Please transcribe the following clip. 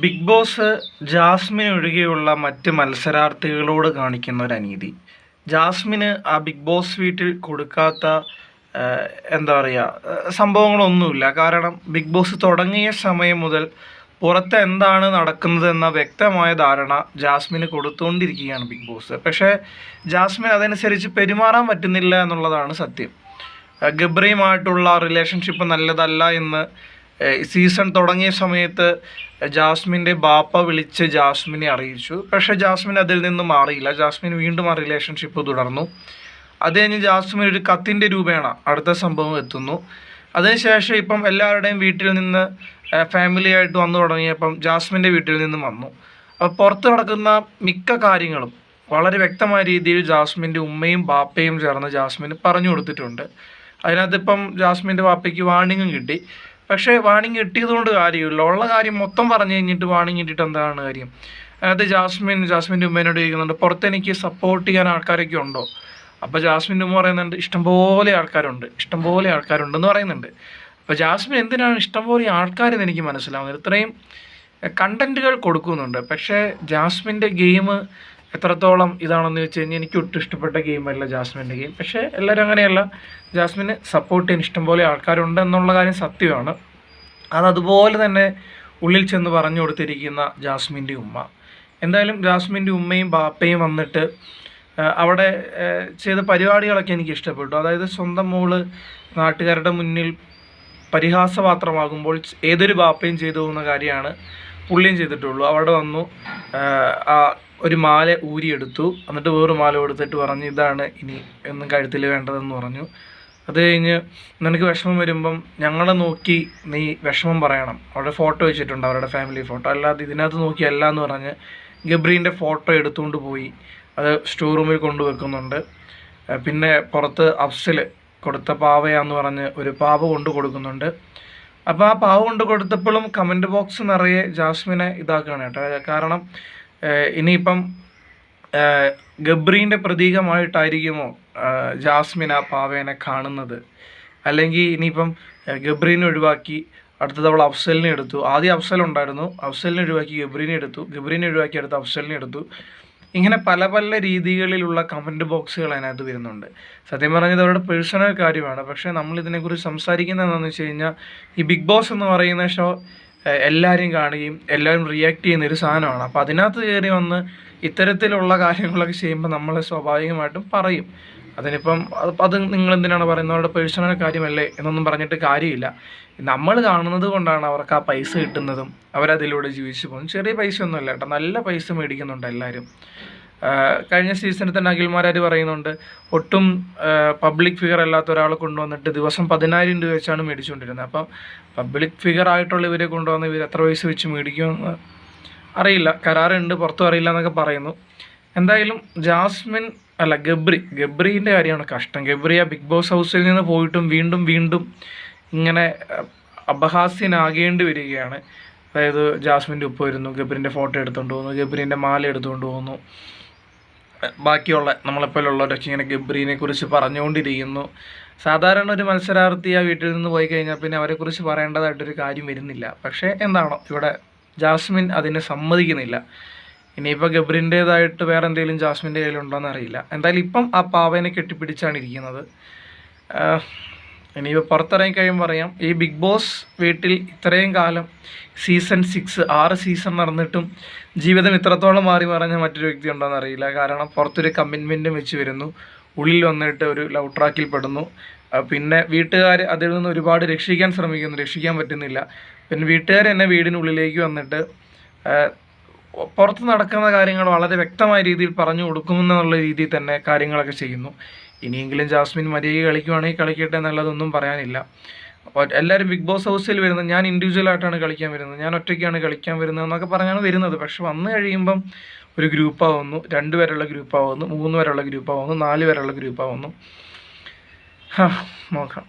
Big boss Jasmine ഒഴികെയുള്ള മറ്റ് മത്സരാർത്ഥികളോട് കാണിക്കുന്ന ഒരു അനീതി. ജാസ്മിന് ആ ബിഗ് ബോസ് വീട്ടിൽ കൊടുക്കാത്ത എന്താ പറയുക സംഭവങ്ങളൊന്നുമില്ല. കാരണം ബിഗ് ബോസ് തുടങ്ങിയ സമയം മുതൽ പുറത്ത് എന്താണ് നടക്കുന്നതെന്ന വ്യക്തമായ ധാരണ ജാസ്മിന് കൊടുത്തുകൊണ്ടിരിക്കുകയാണ് ബിഗ് ബോസ്. പക്ഷേ ജാസ്മിൻ അതനുസരിച്ച് പെരുമാറാൻ പറ്റുന്നില്ല എന്നുള്ളതാണ് സത്യം. ഗബ്രിയുമായിട്ടുള്ള റിലേഷൻഷിപ്പ് നല്ലതല്ല എന്ന് സീസൺ തുടങ്ങിയ സമയത്ത് ജാസ്മിന്റെ ബാപ്പ വിളിച്ച് ജാസ്മിനെ അറിയിച്ചു. പക്ഷേ ജാസ്മിൻ അതിൽ നിന്ന് മാറിയില്ല. ജാസ്മിൻ വീണ്ടും ആ റിലേഷൻഷിപ്പ് തുടർന്നു. അത് കഴിഞ്ഞ് ജാസ്മിൻ ഒരു കത്തിന്റെ രൂപേണ അടുത്ത സംഭവം എത്തുന്നു. അതിനുശേഷം ഇപ്പം എല്ലാവരുടെയും വീട്ടിൽ നിന്ന് ഫാമിലി ആയിട്ട് വന്നു തുടങ്ങിയപ്പം ജാസ്മിന്റെ വീട്ടിൽ നിന്നും വന്നു. അപ്പോൾ പുറത്ത് നടക്കുന്ന മിക്ക കാര്യങ്ങളും വളരെ വ്യക്തമായ രീതിയിൽ ജാസ്മിന്റെ ഉമ്മയും ബാപ്പയും ചേർന്ന് ജാസ്മിന് പറഞ്ഞു കൊടുത്തിട്ടുണ്ട്. അതിനകത്ത് ഇപ്പം ജാസ്മിന്റെ ബാപ്പയ്ക്ക് വാണിങ്ങും കിട്ടി. പക്ഷേ വാണിംഗ് കിട്ടിയതുകൊണ്ട് കാര്യമില്ല. ഉള്ള കാര്യം മൊത്തം പറഞ്ഞു കഴിഞ്ഞിട്ട് വാണിംഗ് കിട്ടിയിട്ട് എന്താണ് കാര്യം? അതായത് ജാസ്മിൻ ജാസ്മിന്റെ ഉമ്മേനോട് ചോദിക്കുന്നുണ്ട് പുറത്ത് എനിക്ക് സപ്പോർട്ട് ചെയ്യാൻ ആൾക്കാരൊക്കെ ഉണ്ടോ? അപ്പോൾ ജാസ്മിന്റെ ഉമ്മ പറയുന്നുണ്ട് ഇഷ്ടംപോലെ ആൾക്കാരുണ്ട് ഇഷ്ടംപോലെ ആൾക്കാരുണ്ടെന്ന് പറയുന്നുണ്ട്. അപ്പോൾ ജാസ്മിൻ എന്തിനാണ് ഇഷ്ടംപോലെ ആൾക്കാരെന്ന് എനിക്ക് മനസ്സിലാവുന്നത് ഇത്രയും കണ്ടന്റുകൾ കൊടുക്കുന്നുണ്ട്. പക്ഷേ ജാസ്മിന്റെ ഗെയിം എത്രത്തോളം ഇതാണെന്ന് വെച്ച് കഴിഞ്ഞാൽ എനിക്ക് ഒട്ടും ഇഷ്ടപ്പെട്ട ഗെയിമല്ല ജാസ്മിന്റെ ഗെയിം പക്ഷേ എല്ലാവരും അങ്ങനെയല്ല. ജാസ്മിന് സപ്പോർട്ട് ചെയ്യാൻ ഇഷ്ടംപോലെ ആൾക്കാരുണ്ട് എന്നുള്ള കാര്യം സത്യമാണ്. അത് അതുപോലെ തന്നെ ഉള്ളിൽ ചെന്ന് പറഞ്ഞു കൊടുത്തിരിക്കുന്ന ജാസ്മിന്റെ ഉമ്മ. എന്തായാലും ജാസ്മിന്റെ ഉമ്മയും ബാപ്പയും വന്നിട്ട് അവിടെ ചെയ്ത പരിപാടികളൊക്കെ എനിക്ക് ഇഷ്ടപ്പെട്ടു. അതായത് സ്വന്തം മോൾ നാട്ടുകാരുടെ മുന്നിൽ പരിഹാസപാത്രമാകുമ്പോൾ ഏതൊരു ബാപ്പയും ചെയ്തു പോകുന്ന കാര്യമാണ് പുള്ളിയും ചെയ്തിട്ടുള്ളൂ. അവിടെ വന്നു. ആ, ഒരു മാല ഊരിയെടുത്തു. എന്നിട്ട് വേറൊരു മാല കൊടുത്തിട്ട് പറഞ്ഞു ഇതാണ് ഇനി എന്നും കഴുത്തിൽ വേണ്ടതെന്ന് പറഞ്ഞു. അത് കഴിഞ്ഞ് നിനക്ക് വിഷമം വരുമ്പം ഞങ്ങളെ നോക്കി നീ വിഷമം പറയണം. അവരുടെ ഫോട്ടോ വെച്ചിട്ടുണ്ട് അവരുടെ ഫാമിലി ഫോട്ടോ. അല്ലാതെ ഇതിനകത്ത് നോക്കി അല്ല എന്ന് പറഞ്ഞ് ഗബ്രീന്റെ ഫോട്ടോ എടുത്തുകൊണ്ട് പോയി. അത് സ്റ്റോർ റൂമിൽ കൊണ്ടുവെക്കുന്നുണ്ട് പിന്നെ പുറത്ത് അഫ്സൽ കൊടുത്ത പാവയാന്ന് പറഞ്ഞ് ഒരു പാവ കൊണ്ടു കൊടുക്കുന്നുണ്ട്. അപ്പോൾ ആ പാവ കൊണ്ട് കൊടുത്തപ്പോഴും കമന്റ് ബോക്സ് നിറയെ ജാസ്മിനെ ഇതാക്കുകയാണ് കേട്ടോ. കാരണം ഇനിയിപ്പം ഗബ്രീന്റെ പ്രതീകമായിട്ടായിരിക്കുമോ ജാസ്മിൻ ആ പാവേനെ കാണുന്നത്? അല്ലെങ്കിൽ ഇനിയിപ്പം ഗബ്രീനെ ഒഴിവാക്കി അടുത്തത് അവൾ അഫ്സലിനെ എടുത്തു. ആദ്യം അഫ്സൽ ഉണ്ടായിരുന്നു. അഫ്സലിനെ ഒഴിവാക്കി ഗബ്രീനെ എടുത്തു. ഗബ്രീനെ ഒഴിവാക്കി അടുത്ത അഫ്സലിനെ എടുത്തു. ഇങ്ങനെ പല പല രീതികളിലുള്ള കമന്റ് ബോക്സുകൾ അതിനകത്ത് വരുന്നുണ്ട്. സത്യം പറഞ്ഞത് അവരുടെ പേഴ്സണൽ കാര്യമാണ്. പക്ഷേ നമ്മൾ ഇതിനെക്കുറിച്ച് സംസാരിക്കുന്നത് എന്താണെന്ന് വെച്ച് കഴിഞ്ഞാൽ ഈ ബിഗ് ബോസ് എന്ന് പറയുന്ന ഷോ എല്ലാവരും കാണുകയും എല്ലാവരും റിയാക്ട് ചെയ്യുന്ന ഒരു സാധനമാണ്. അപ്പോൾ അതിനകത്ത് കയറി വന്ന് ഇത്തരത്തിലുള്ള കാര്യങ്ങളൊക്കെ ചെയ്യുമ്പോൾ നമ്മൾ സ്വാഭാവികമായിട്ടും പറയും. അതിനിപ്പം അത് നിങ്ങൾ എന്തിനാണ് പറയുന്നത്? അവരുടെ പേഴ്സണൽ കാര്യമല്ലേ എന്നൊന്നും പറഞ്ഞിട്ട് കാര്യമില്ല. നമ്മൾ കാണുന്നത് കൊണ്ടാണ് അവർക്ക് ആ പൈസ കിട്ടുന്നതും അവരതിലൂടെ ജീവിച്ചു പോകും ചെറിയ പൈസ ഒന്നുമല്ല കേട്ടോ. നല്ല പൈസ മേടിക്കുന്നുണ്ട് എല്ലാവരും. കഴിഞ്ഞ സീസണിൽ തന്നെ അഖിൽമാരാർ പറയുന്നുണ്ട് ഒട്ടും പബ്ലിക് ഫിഗർ അല്ലാത്ത ഒരാളെ കൊണ്ടുവന്നിട്ട് ദിവസം പതിനായിരം രൂപ വെച്ചാണ് മേടിച്ചുകൊണ്ടിരുന്നത്. അപ്പം പബ്ലിക് ഫിഗർ ആയിട്ടുള്ള ഇവരെ കൊണ്ടുവന്ന് ഇവർ എത്ര പൈസ വെച്ച് മേടിക്കുമെന്ന് അറിയില്ല. കരാറുണ്ട് പുറത്തും അറിയില്ല എന്നൊക്കെ പറയുന്നു. എന്തായാലും ജാസ്മിൻ അല്ല ഗബ്രി. ഗബ്രീന്റെ കാര്യമാണ് കഷ്ടം. ഗബ്രി ആ ബിഗ് ബോസ് ഹൗസിൽ നിന്ന് പോയിട്ടും വീണ്ടും വീണ്ടും ഇങ്ങനെ അപഹാസ്യനാകേണ്ടി വരികയാണ്. അതായത് ജാസ്മിന്റെ ഉപ്പ് വരുന്നു ഗബ്രിന്റെ ഫോട്ടോ എടുത്തുകൊണ്ട് പോകുന്നു ഗബ്രീന്റെ മാല എടുത്തുകൊണ്ട് പോകുന്നു. ബാക്കിയുള്ള നമ്മളെപ്പോലുള്ളവരൊക്കെ ഇങ്ങനെ ഗബ്രീനെ കുറിച്ച് പറഞ്ഞുകൊണ്ടിരിക്കുന്നു. സാധാരണ ഒരു മത്സരാർത്ഥി ആ വീട്ടിൽ നിന്ന് പോയി കഴിഞ്ഞാൽ പിന്നെ അവരെക്കുറിച്ച് പറയേണ്ടതായിട്ടൊരു കാര്യം വരുന്നില്ല. പക്ഷേ എന്താണോ ഇവിടെ ജാസ്മിൻ അതിനെ സമ്മതിക്കുന്നില്ല. ഇനിയിപ്പോൾ ഗബ്രിന്റേതായിട്ട് വേറെ എന്തെങ്കിലും ജാസ്മിന്റെ കയ്യിലുണ്ടോയെന്ന് അറിയില്ല. എന്തായാലും ഇപ്പം ആ പാവേനെ കെട്ടിപ്പിടിച്ചാണ് ഇരിക്കുന്നത്. ഇനിയിപ്പോൾ പുറത്തിറങ്ങി കഴിയുമ്പോൾ പറയാം ഈ ബിഗ് ബോസ് വീട്ടിൽ ഇത്രയും കാലം സീസൺ സിക്സ് ആറ് സീസൺ നടന്നിട്ടും ജീവിതം ഇത്രത്തോളം മാറി മറിഞ്ഞ മറ്റൊരു വ്യക്തി ഉണ്ടോയെന്ന് അറിയില്ല. കാരണം പുറത്തൊരു കമ്മിറ്റ്മെന്റും വെച്ച് വരുന്നു. ഉള്ളിൽ വന്നിട്ട് ഒരു ലവ് ട്രാക്കിൽ പെടുന്നു. പിന്നെ വീട്ടുകാർ അതിൽ നിന്ന് ഒരുപാട് രക്ഷിക്കാൻ ശ്രമിക്കുന്നു. രക്ഷിക്കാൻ പറ്റുന്നില്ല. പിന്നെ വീട്ടുകാർ എന്നെ വീടിനുള്ളിലേക്ക് വന്നിട്ട് പുറത്ത് നടക്കുന്ന കാര്യങ്ങൾ വളരെ വ്യക്തമായ രീതിയിൽ പറഞ്ഞു കൊടുക്കുമെന്നുള്ള രീതിയിൽ തന്നെ കാര്യങ്ങളൊക്കെ ചെയ്യുന്നു. ഇനിയെങ്കിലും ജാസ്മിൻ മര്യാദ കളിക്കുവാണെങ്കിൽ കളിക്കട്ടെ എന്നുള്ളതൊന്നും പറയാനില്ല. എല്ലാവരും ബിഗ് ബോസ് ഹൗസിൽ വരുന്നത് ഞാൻ ഇൻഡിവിജ്വലായിട്ടാണ് കളിക്കാൻ വരുന്നത്. ഞാൻ ഒറ്റയ്ക്കാണ് കളിക്കാൻ വരുന്നത് എന്നൊക്കെ പറഞ്ഞാണ് വരുന്നത്. പക്ഷെ വന്നു കഴിയുമ്പം ഒരു ഗ്രൂപ്പാവുന്നു രണ്ട് പേരുള്ള ഗ്രൂപ്പാവുന്നു മൂന്ന് പേരുള്ള ഗ്രൂപ്പാവുന്നു നാല് പേരുള്ള ഗ്രൂപ്പാവുന്നു നോക്കാം.